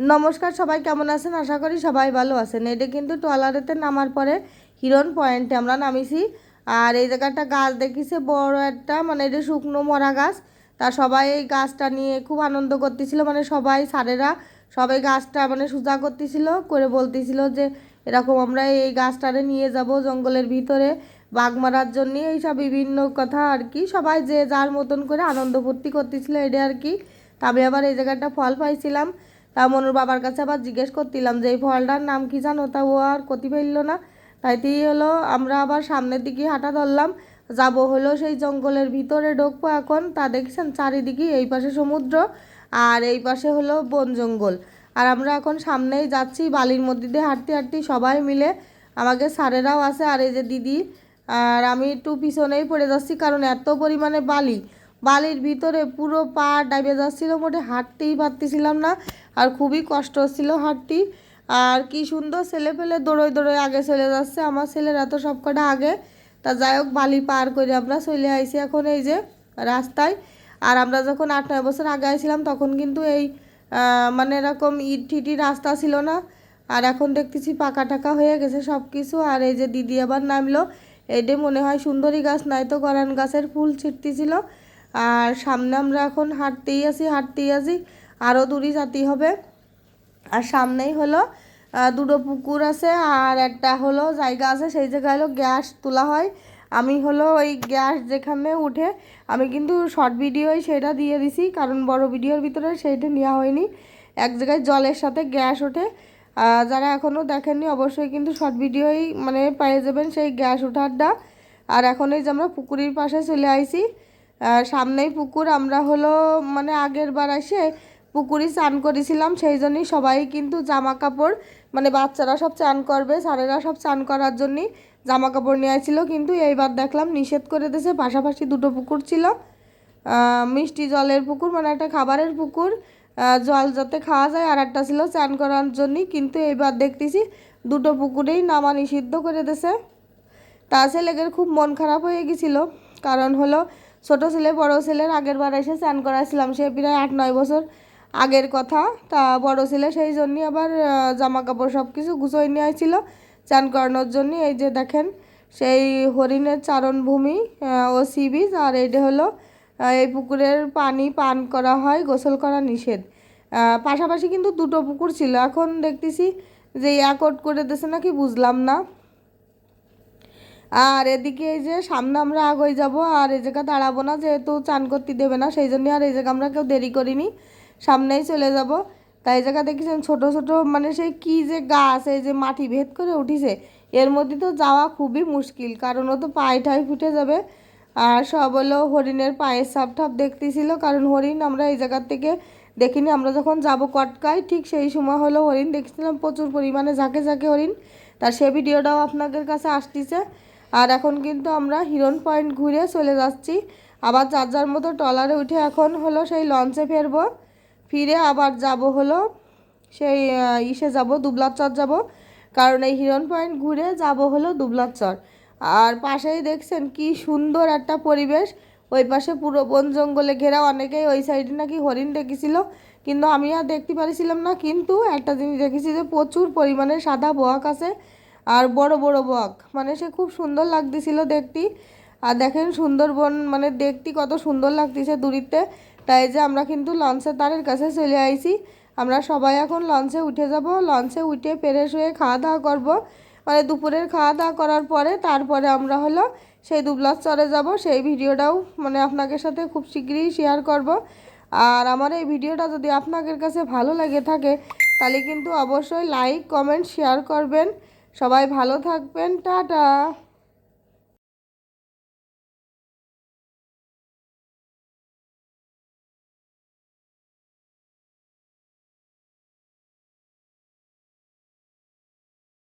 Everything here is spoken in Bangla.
নমস্কার সবাই, কেমন আছেন? আশা করি সবাই ভালো আছেন। এটা কিন্তু ট্রলারেতে নামার পরে হিরন পয়েন্টে আমরা নামিছি। আর এই জায়গাটা গাছ দেখিছে, বড় একটা মানে এটা শুকনো মরা গাছ। তা সবাই এই গাছটা নিয়ে খুব আনন্দ করতেছিল। মানে সবাই, স্যারেরা সবাই গাছটা মানে সোজা করতেছিল, করে বলতেছিল যে, এরকম আমরা এই গাছটারে নিয়ে যাব জঙ্গলের ভিতরে বাঘ মারার জন্য। এইসব বিভিন্ন কথা আর কি। সবাই যে যার মতন করে আনন্দ ফুর্তি করতেছিল এটা আর কি। তবে আবার এই জায়গাটা ফল পাইছিলাম। তা মনুর বাবার কাছে আবার জিজ্ঞেস করছিলাম যে, এই ফলটার নাম কি জানো? তা ও আর কতি ফেলল না। তাইতেই হলো, আমরা আবার সামনের দিকে হাঁটা ধরলাম। যাব হলো সেই জঙ্গলের ভিতরে ঢুকবো এখন। তা দেখছেন চারিদিকে এই পাশে সমুদ্র আর এই পাশে হলো বন জঙ্গল। আর আমরা এখন সামনেই যাচ্ছি বালির মধ্যে দিয়ে হাঁটতে হাঁটতে সবাই মিলে। আমাকে স্যারেরাও আছে আর এই যে দিদি। আর আমি একটু পিছনেই পড়ে যাচ্ছি কারণ এত পরিমাণে বালি। বালির ভিতরে পুরো পা ডাইবে যাচ্ছিল, মোটে হাঁটতেই পারতেছিলাম না। আর খুবই কষ্ট হচ্ছিল হাঁটতে। আর কি সুন্দর ছেলে ফেলে দৌড়োয় দৌড়োয় আগে চলে যাচ্ছে। আমার ছেলেরা তো সব কটা আগে। তা যাই হোক, বালি পার করে আমরা চলে আইছি এখন এই যে রাস্তায়। আর আমরা যখন আট, নয় বছর আগে আইছিলাম, তখন কিন্তু এই মানে এরকম ইট ঠিটি রাস্তা ছিল না। আর এখন দেখতেছি পাকা টাকা হয়ে গেছে সব কিছু আর এই যে দিদি আবার নামলো। এইটা মনে হয় সুন্দরী গাছ, নাই তো গরান গাছের ফুল ছিটতেছিল। আর সামনে আমরা এখন হাঁটতেই আছি হাঁটতেই আছি। আরও দূরই যাতেই হবে। আর সামনেই হলো দুটো পুকুর আছে আর একটা হলো জায়গা আছে, সেই জায়গায় হলো গ্যাস তোলা হয়। আমি হলো ওই গ্যাস যেখানে উঠে, আমি কিন্তু শর্ট ভিডিওই সেটা দিয়ে দিছি, কারণ বড় ভিডিওর ভিতরে সেইটা নেওয়া হয়নি। এক জায়গায় জলের সাথে গ্যাস ওঠে। যারা এখনও দেখেননি, অবশ্যই কিন্তু শর্ট ভিডিওই মানে পেয়ে যাবেন সেই গ্যাস ওঠারটা। আর এখন এই যে আমরা পুকুরের পাশে চলে আইছি সামনেই পুকুর, আমরা হলো মানে আগের বার এসে পুকুরে চান করেছিলাম, সেই জন্যই সবাই কিন্তু জামা কাপড় মানে বাচ্চারা সব চান করবে, স্যারেরা সব চান করার জন্যই জামা কাপড় নিয়ে আসছিল কিন্তু এইবার দেখলাম নিষেধ করে দিয়েছে, পাশাপাশি দুটো পুকুর ছিল। মিষ্টি জলের পুকুর মানে একটা খাবারের পুকুর। জল যাতে খাওয়া যায় আর একটা ছিল চান করার জন্যই। কিন্তু এইবার দেখতেছি দুটো পুকুরেই নামা নিষিদ্ধ করে দিয়েছে। তা ছেলেদের খুব মন খারাপ হয়ে গেছিল। কারণ হলো ছোট ছেলে, বড় ছেলের আগের বার এসে চান করাছিলাম সে প্রায় আট, নয় বছর। আগের কথা। তা বড় ছেলে সেই জন্যই আবার জামা কাপড় সব কিছু গুছোই নিয়ে আসছিল। চান করানোর জন্য এই যে দেখেন, সেই হরিণের চারণভূমি ও সি বিচ আর এইটা হলো এই পুকুরের পানি পান করা হয়, গোসল করা নিষেধ। পাশাপাশি কিন্তু দুটো পুকুর ছিল। এখন দেখতেছি যে একট করে দিয়েছে নাকি বুঝলাম না। আর এদিকে এই যে সামনে আমরা আগে যাব, আর এই জায়গা দাঁড়াবো না, যেহেতু চান করতে দেবে না, সেই জন্য আর এই জায়গা আমরা কেউ দেরি করিনি। সামনেই চলে যাব। তাই জায়গা দেখেছেন ছোট ছোট মানে সেই কি যে গাছ, এই যে মাটি ভেদ করে উঠিছে, এর মধ্যে তো যাওয়া খুবই মুশকিল, কারণ ও তো পায়ে ঠাই ফুটে যাবে। আর সব হলো হরিণের পায়ের সাপ ঠাপ দেখতেছিল, কারণ হরিণ আমরা এই জায়গার থেকে দেখিনি, আমরা যখন যাব কটকায়, ঠিক সেই সময় হলো হরিণ দেখছিলাম প্রচুর পরিমাণে ঝাঁকে ঝাঁকে হরিণ। তার সে ভিডিওটাও আপনাদের কাছে আসতেছে। আর এখন কিন্তু আমরা হিরন পয়েন্ট ঘুরে চলে যাচ্ছি। আবার যার যার মতো ট্রলারে উঠে এখন হলো সেই লঞ্চে ফেরবো। ফিরে আবার যাব হলো, সেই ইসে যাব দুবলার চর যাব। কারণ এই হিরন পয়েন্ট ঘুরে যাব হলো দুবলার চর আর পাশেই দেখছেন কি সুন্দর একটা পরিবেশ। ওই পাশে পুরো বন জঙ্গলে ঘেরা অনেকেই ওই সাইডে নাকি হরিণ দেখেছিল কিন্তু আমি আর দেখতে পারিছিলাম না। কিন্তু একটা জিনিস দেখেছি যে প্রচুর পরিমাণে সাদা বক আছে আর বড় বড় বক। মানে সে খুব সুন্দর লাগতেছিল দেখতে। আর দেখেন সুন্দরবন মানে দেখতে কত সুন্দর লাগতেছে দূরিতে তাই যে আমরা কিন্তু লঞ্চের তারের কাছে চলে আইছি। আমরা সবাই এখন লঞ্চে উঠে যাব। লঞ্চে উঠে ফ্রেশ হয়ে খাওয়া দাওয়া করব। মানে দুপুরের খাওয়া দাওয়া করার পরে তারপরে আমরা হলো সেই দুবলার চরে যাব। সেই ভিডিওটাও মানে আপনাদের সাথে খুব শীঘ্রই শেয়ার করব। আর আমার এই ভিডিওটা যদি আপনাদের কাছে ভালো লাগে থাকে, তাহলে কিন্তু অবশ্যই লাইক কমেন্ট শেয়ার করবেন। সবাই ভালো থাকবেন। টাটা!